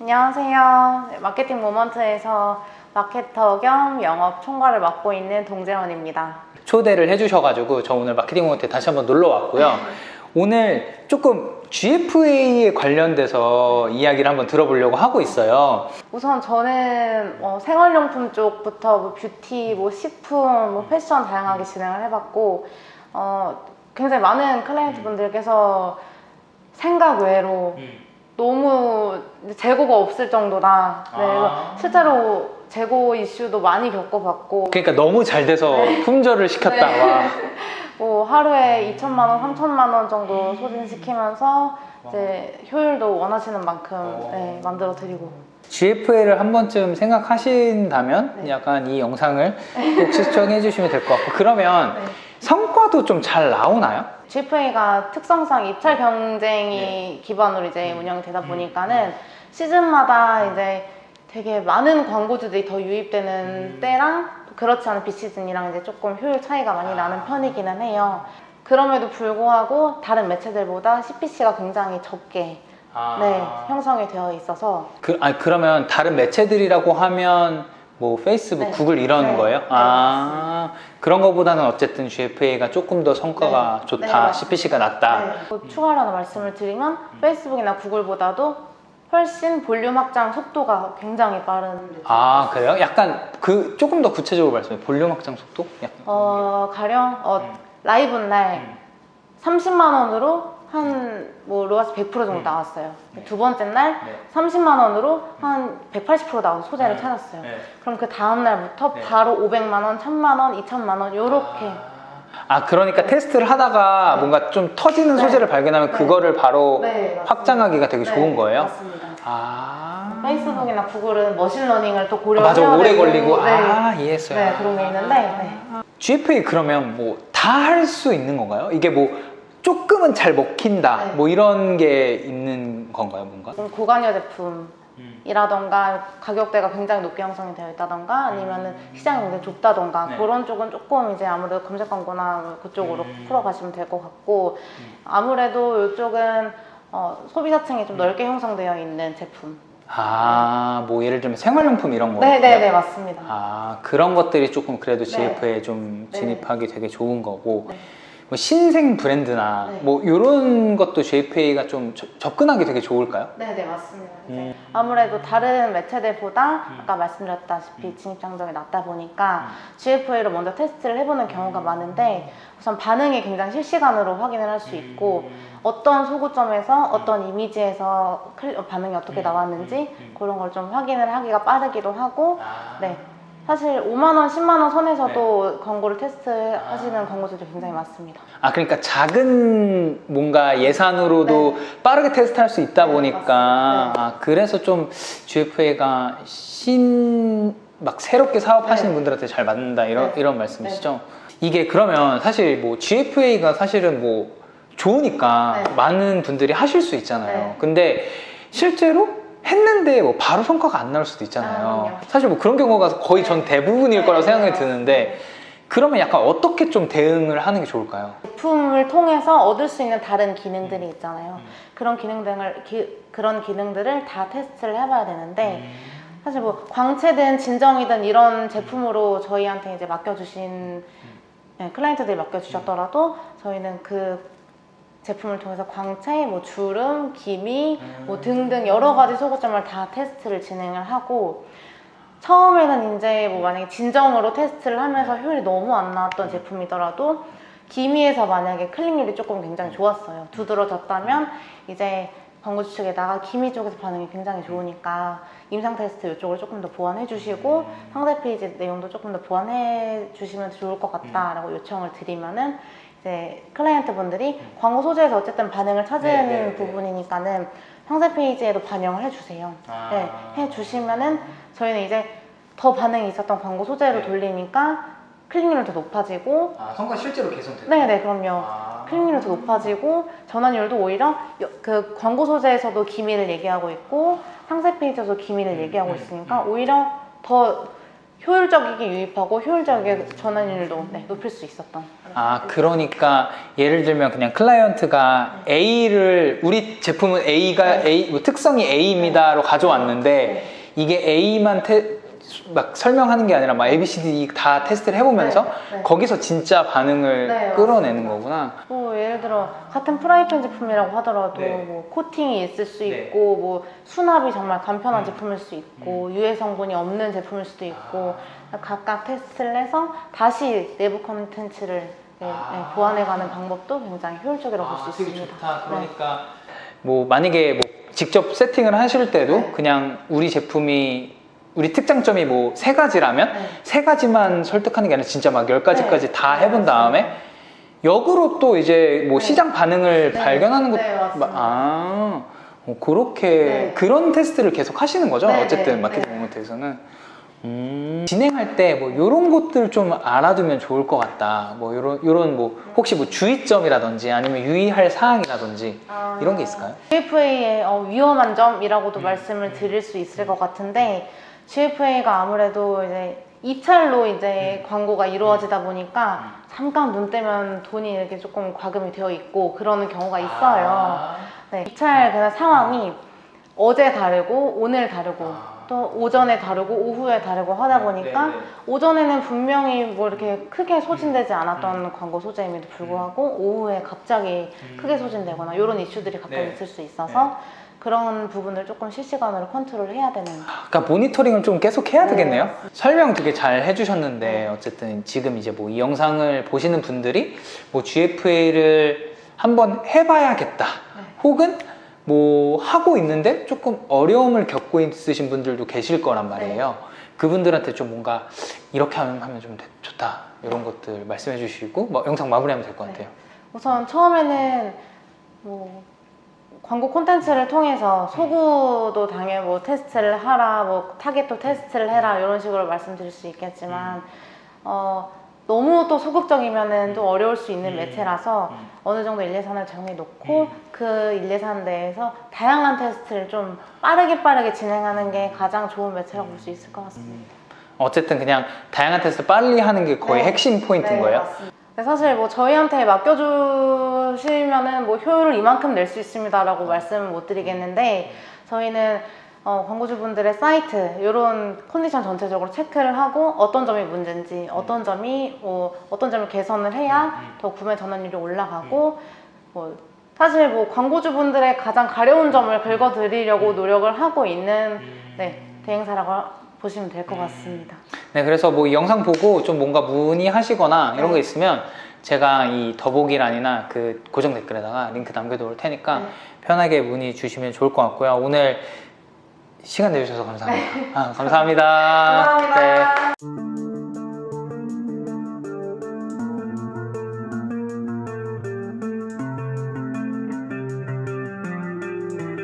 안녕하세요. 네, 마케팅 모먼트에서 마케터 겸 영업 총괄을 맡고 있는 동재원입니다. 초대를 해주셔가지고 저 오늘 마케팅 모먼트에 다시 한번 놀러 왔고요. 오늘 조금 GFA에 관련돼서 이야기를 한번 들어보려고 하고 있어요. 우선 저는 뭐 생활용품 쪽부터 뭐 뷰티, 뭐 식품, 뭐 패션 다양하게 진행을 해봤고 어, 굉장히 많은 클라이언트 분들께서 생각 외로 너무 재고가 없을 정도다. 네, 그래서 아. 실제로 재고 이슈도 많이 겪어봤고 그러니까 너무 잘 돼서 품절을 시켰다. 네. 와. 뭐 하루에 2천만 원, 3천만 원 정도 소진시키면서 이제 효율도 원하시는 만큼 네, 만들어 드리고 GFA를 한 번쯤 생각하신다면 네. 약간 이 영상을 꼭 시청해 주시면 될 것 같고 그러면 네. 성과도 좀 잘 나오나요? GFA가 특성상 입찰 경쟁이 기반으로 이제 운영이 되다 보니까는 시즌마다 이제 되게 많은 광고주들이 더 유입되는 때랑 그렇지 않은 비시즌이랑 이제 조금 효율 차이가 많이 나는 편이기는 해요. 그럼에도 불구하고 다른 매체들보다 CPC가 굉장히 적게 네, 형성이 되어 있어서 그, 아니, 그러면 다른 매체들이라고 하면 뭐 페이스북, 네. 구글 이런 네. 거예요? 네, 아 그런 거보다는 어쨌든 GFA가 조금 더 성과가 네. 좋다, 네. CPC가 낮다. 네. 뭐 추가로 하나 말씀을 드리면 페이스북이나 구글보다도 훨씬 볼륨 확장 속도가 굉장히 빠른 아 그래요? 약간 그 조금 더 구체적으로 말씀해. 볼륨 확장 속도? 약간. 어, 가령 어, 라이브 날 음. 30만 원으로 한 뭐 로아스 100% 정도 나왔어요. 네. 두 번째 날 네. 30만 원으로 한 180% 나와서 소재를 네. 찾았어요. 네. 그럼 그 다음 날부터 네. 바로 500만 원, 1000만 원, 2000만 원 요렇게 아 그러니까 테스트를 하다가 뭔가 좀 터지는 네. 소재를 발견하면 네. 그거를 바로 네. 확장하기가 되게 네, 좋은 거예요? 맞습니다. 아 페이스북이나 구글은 머신러닝을 또 아, 고려해야 맞아 오래 되고, 걸리고 네. 아 이해했어요. 네, 그런 게 있는데 네. GFA 그러면 뭐 다 할 수 있는 건가요? 이게 뭐 조금은 잘 먹힌다 네. 뭐 이런 게 있는 건가요 뭔가? 좀 고관여 제품 이라던가 가격대가 굉장히 높게 형성이 되어 있다던가 아니면은 시장이 굉장히 좁다던가 네. 그런 쪽은 조금 이제 아무래도 검색 광고나 그쪽으로 음. 풀어가시면 될 것 같고 아무래도 이쪽은 어, 소비자층이 좀 넓게 형성되어 있는 제품. 아 뭐 예를 들면 생활용품 이런 거 네 네 네 맞습니다. 아 그런 것들이 조금 그래도 네. GF에 좀 네. 진입하기 되게 좋은 거고 네. 뭐 신생 브랜드나 네. 뭐 이런 것도 GFA가 좀 저- 접근하기 되게 좋을까요? 네 네 맞습니다. 이제 음. 아무래도 다른 매체들보다 아까 말씀드렸다시피 진입 장벽이 낮다 보니까 GFA로 먼저 테스트를 해보는 경우가 많은데 우선 반응이 굉장히 실시간으로 확인을 할 수 있고 어떤 소구점에서 어떤 이미지에서 클- 반응이 어떻게 나왔는지 그런 걸 좀 확인을 하기가 빠르기도 하고 네 사실 5만 원, 10만 원 선에서도 광고를 테스트하시는 광고주들이 굉장히 많습니다. 아 그러니까 작은 뭔가 예산으로도 빠르게 테스트할 수 있다 네, 보니까 맞습니다. 아 그래서 좀 GFA가 신 막 새롭게 사업하시는 네. 분들한테 잘 맞는다 이런 네. 이런 말씀이시죠? 이게 그러면 사실 뭐 GFA가 사실은 뭐 좋으니까 네. 많은 분들이 하실 수 있잖아요. 네. 근데 실제로 했는데 뭐 바로 성과가 안 나올 수도 있잖아요. 아. 사실 뭐 그런 경우가 거의 전 대부분일 네, 거라고 네, 생각이. 드는데 그러면 약간 어떻게 좀 대응을 하는 게 좋을까요? 제품을 통해서 얻을 수 있는 다른 기능들이 음. 있잖아요. 그런 기능들을 기- 그런 기능들을 다 테스트를 해봐야 되는데 음. 사실 뭐 광채든 진정이든 이런 제품으로 저희한테 이제 맡겨주신 네, 클라이언트들이 맡겨주셨더라도 저희는 그 제품을 통해서 광채, 뭐 주름, 기미, 뭐 등등 여러 가지 소구점을 다 테스트를 진행을 하고 처음에는 이제 뭐 만약에 진정으로 테스트를 하면서 효율이 너무 안 나왔던 제품이더라도 기미에서 만약에 클릭률이 조금 굉장히 좋았어요. 두드러졌다면 이제 광고주 측에다가 기미 쪽에서 반응이 굉장히 좋으니까 임상 테스트 이쪽을 조금 더 보완해 주시고 상세 페이지 내용도 조금 더 보완해 주시면 좋을 것 같다라고 요청을 드리면은 이제 클라이언트 분들이 광고 소재에서 어쨌든 반응을 찾은 네, 네, 네. 부분이니까는 상세 페이지에도 반영을 해주세요. 아. 네, 해주시면은 저희는 이제 더 반응이 있었던 광고 소재로 네. 돌리니까 클릭률은 더 높아지고 아, 성과 실제로 개선돼요? 네네 그럼요. 아. 클릭률이 더 높아지고 전환율도 오히려 여- 그 광고 소재에서도 기미를 얘기하고 있고 상세 페이지에서도 기미를 음, 얘기하고 음, 있으니까 음. 오히려 더 효율적이게 유입하고 효율적이게 전환율도 네, 높일 수 있었던. 아, 그러니까 예를 들면 그냥 클라이언트가 A를 우리 제품은 A가 A 뭐 특성이 A입니다로 가져왔는데 이게 A만 테, 막 설명하는 게 아니라 막 A, B, C, D 다 테스트를 해보면서 네, 네. 거기서 진짜 반응을 네, 끌어내는 거구나. 뭐 예를 들어 같은 프라이팬 제품이라고 하더라도 네. 뭐 코팅이 있을 수 네. 있고 뭐 수납이 정말 간편한 음. 제품일 수 있고 유해 성분이 없는 제품일 수도 있고 각각 테스트를 해서 다시 내부 컨텐츠를 네, 아. 네, 보완해가는 방법도 굉장히 효율적이라고 볼수 있습니다. 네. 그러니까 뭐 만약에 뭐 직접 세팅을 하실 때도 네. 그냥 우리 제품이 우리 특장점이 뭐 세 가지라면 네. 세 가지만 설득하는 게 아니라 진짜 막 열 가지까지 네. 다 네, 해본. 다음에 역으로 또 이제 뭐 네. 시장 반응을 네. 발견하는 것, 네, 맞습니다. 아, 어, 그렇게 네. 그런 테스트를 계속 하시는 거죠. 네, 어쨌든 네, 마케팅 네. 모멘트에서는. 음, 진행할 때 뭐 이런 것들 좀 알아두면 좋을 것 같다. 뭐 이런 이런 뭐 혹시 뭐 주의점이라든지 아니면 유의할 사항이라든지 아, 이런 게 있을까요? GFA의 어, 위험한 점이라고도 음. 말씀을 드릴 수 있을 것 같은데 GFA가 아무래도 이제 입찰로 이제 음. 광고가 이루어지다 보니까 잠깐 눈 떼면 돈이 이렇게 조금 과금이 되어 있고 그러는 경우가 있어요. 아. 네, 입찰 그냥 상황이 어제 다르고 오늘 다르고 아. 또 오전에 다르고 오후에 다르고 하다 보니까 네, 네. 오전에는 분명히 뭐 이렇게 크게 소진되지 않았던 광고 소재임에도 불구하고 오후에 갑자기 크게 소진되거나 이런 이슈들이 가끔 네. 있을 수 있어서 그런 부분을 조금 실시간으로 컨트롤 해야 되는 그러니까 모니터링을 좀 계속 해야 네, 되겠네요. 설명 되게 잘 해주셨는데 네. 어쨌든 지금 이제 뭐 이 영상을 보시는 분들이 뭐 GFA를 한번 해봐야겠다. 네. 혹은 뭐 하고 있는데 조금 어려움을 겪고 있으신 분들도 계실 거란 말이에요. 네. 그분들한테 좀 뭔가 이렇게 하면, 하면 좀 되- 좋다 이런 것들 말씀해 주시고 뭐 영상 마무리하면 될것 네. 같아요. 우선 처음에는 뭐 광고 콘텐츠를 통해서 소구도 당연히 뭐 테스트를 하라, 뭐 타겟도 테스트를 해라 이런 식으로 말씀드릴 수 있겠지만 어, 너무 또 소극적이면은 또 어려울 수 있는 음. 매체라서 음. 어느 정도 일례산을 정해 놓고 음. 그 일례산 내에서 다양한 테스트를 좀 빠르게 빠르게 진행하는 게 가장 좋은 매체라고 볼 수 있을 것 같습니다. 어쨌든 그냥 다양한 테스트 빨리 하는 게 거의 네. 핵심 포인트인 네, 거예요. 맞습니다. 근데 사실 뭐 저희한테 맡겨주시면은 뭐 효율을 이만큼 낼 수 있습니다라고 말씀은 못 드리겠는데 저희는 어, 광고주분들의 사이트 이런 컨디션 전체적으로 체크를 하고 어떤 점이 문제인지 어떤 점이 뭐 어떤 점을 개선을 해야 더 구매 전환율이 올라가고 뭐 사실 뭐 광고주분들의 가장 가려운 점을 긁어드리려고 노력을 하고 있는 네, 대행사라고 보시면 될 것 같습니다. 네, 그래서 뭐 이 영상 보고 좀 뭔가 문의하시거나 이런 네. 거 있으면 제가 이 더보기란이나 그 고정 댓글에다가 링크 남겨놓을 테니까 네. 편하게 문의 주시면 좋을 것 같고요. 오늘 시간 내주셔서 감사합니다. 네. 아, 감사합니다. 감사합니다. 네.